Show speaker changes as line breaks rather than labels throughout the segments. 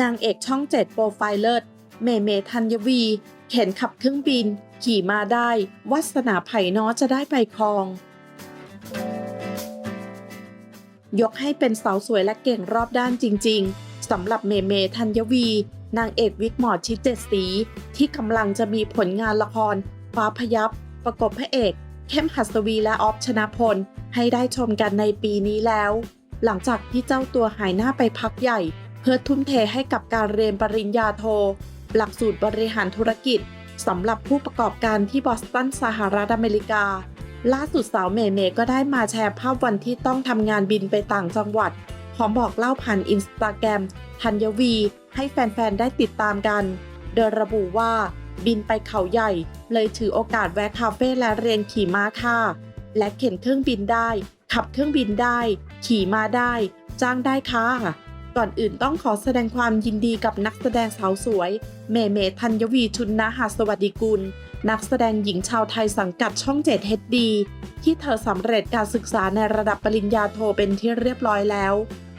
นางเอกช่องเจ็ดโปรไฟล์เลิศเมเมธัญวี เข็นขับเครื่องบิน ขี่มาได้วาสนาไผ่น้อจะได้ไปครอง ยกให้เป็นสาวสวยและเก่งรอบด้านจริง ๆสำหรับเมเมธัญวี นางเอกวิกหมอชิดเจ็ดสี ที่กำลังจะมีผลงานละครฟ้าพยับ ประกบพระเอก เข้มหัสวีและออฟชนะพล ให้ได้ชมกันในปีนี้แล้ว หลังจากที่เจ้าตัวหายหน้าไปพักใหญ่ เพื่อทุ่มเทให้กับการเรียนปริญญาโท หลักสูตรบริหารธุรกิจสำหรับผู้ประกอบการที่บอสตันสหรัฐอเมริกา ล่าสุดสาวเมเมก็ได้มาแชร์ภาพวันที่ต้องทำงานบินไปต่างจังหวัดพร้อมบอกเล่าผ่านอินสตาแกรมธัญวี ให้แฟนๆ ได้ติดตามกัน โดยระบุว่า บินไปเขาใหญ่ เลยถือโอกาสแวะคาเฟ่และเรียนขี่ม้าค่ะ และเข็นเครื่องบินได้ ขับเครื่องบินได้ ขี่ม้าได้ จ้างได้ค่ะ ก่อนอื่นต้องขอแสดงความยินดีกับนักแสดงสาวสวย เมเมธัญวีชุนนะหาสวัสดิกุล นักแสดงหญิงชาวไทยสังกัดช่องเจ็ดเฮดดีที่เธอสำเร็จการศึกษาในระดับปริญญาโทเป็นที่เรียบร้อยแล้ว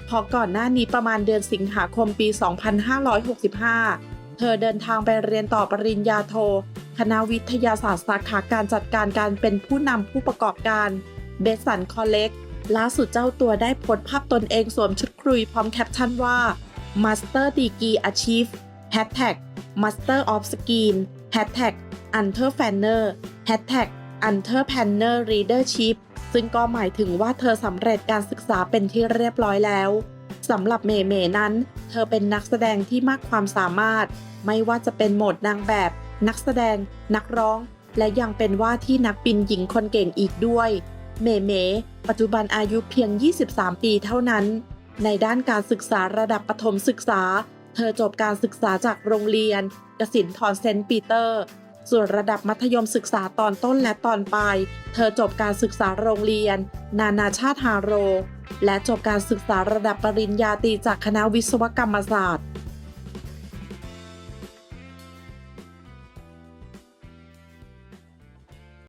พอก่อนหน้านี้ประมาณเดือนสิงหาคมปี 2565 เธอเดินทางไปเรียนต่อปริญญาโท คณะวิทยาศาสตร์สาขาการจัดการการเป็นผู้นำผู้ประกอบการเบสันคอลเลกล่าสุดเจ้าตัวได้โพสต์ภาพตนเองสวมชุดครุยพร้อมแคปชั่นว่า Master Degree Achieve Hashtag Master of Skin Hashtag Unter Fanner Hashtag Unter Panner Readership ซึ่งก็หมายถึงว่าเธอสำเร็จการศึกษาเป็นที่เรียบร้อยแล้ว สำหรับเมเมนั้น เธอเป็นนักแสดงที่มากความสามารถ ไม่ว่าจะเป็นโหมดนางแบบ นักแสดง นักร้อง และยังเป็นว่าที่นักบินหญิงคนเก่งอีกด้วย เมเม ปัจจุบันอายุเพียง 23 ปีเท่านั้น ในด้านการศึกษาระดับประถมศึกษา เธอจบการศึกษาจากโรงเรียนกสินทรเซนต์ปีเตอร์ส่วนระดับมัธยมศึกษาตอนต้นและตอนปลาย เธอจบการศึกษาโรงเรียน นานาชาติฮาโร และจบการศึกษาระดับปริญญาตรีจากคณะวิศวกรรมศาสตร์